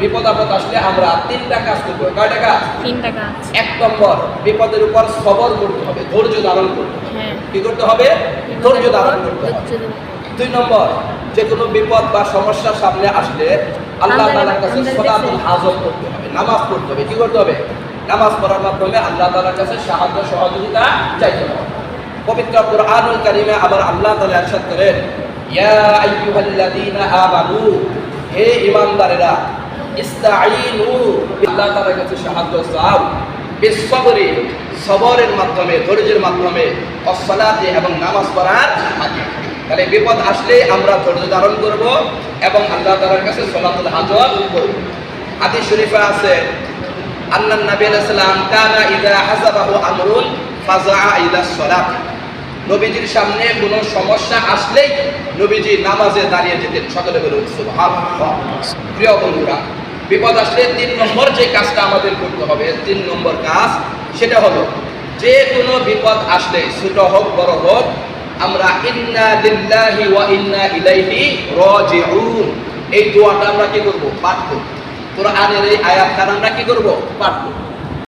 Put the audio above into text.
বিপদ আপদ আসলে আমরা তিনটা কাজ করব। কয়টা কাজ? তিনটা কাজ। এক নম্বর বিপদের উপর সবর করতে হবে ধৈর্য ধারণ করতে হবে। হ্যাঁ। কি করতে হবে? ধৈর্য ধারণ করতে হবে। দুই নম্বর যে কোনো বিপদ বা সমস্যা সামনে আসলে আল্লাহ তালার কাছে সদাতুল হাজত করতে হবে নামাজ পড়তে হবে। কি করতে হবে? নামাজ পড়ার মাধ্যমে আল্লাহ তালার কাছে সাহায্য সহযোগিতা চাইতে হবে। পবিত্র কুরআনুল কারিমে আবার আল্লাহ তাআলা ইরশাদ করেন ইয়া আইয়ুহাল্লাযীনা আমানু হে ঈমানদারেরা ধারণ করব এবং আল্লাহ তাআলার কাছে শরীফে আছে আল্লাহ নবীজির সামনে কোনো সমস্যা আসলেই নবীজি নামাজে দাঁড়িয়ে যেতেন। সকলে সুবহানাল্লাহ। প্রিয় বন্ধুরা বিপদ আসলে তিন নম্বর যে কাজটা আমাদের করতে হবে, তিন নম্বর কাজ সেটা হলো যে কোনো বিপদ আসলে, ছোট হোক, বড় হোক, আমরা ইন্না লিল্লাহি ওয়া ইন্না ইলাইহি রাজিউন। এই দোয়াটা আমরা কি করব? পাঠ করব। কোরআনের এই আয়াতটা আমরা কি করব? পাঠ করব।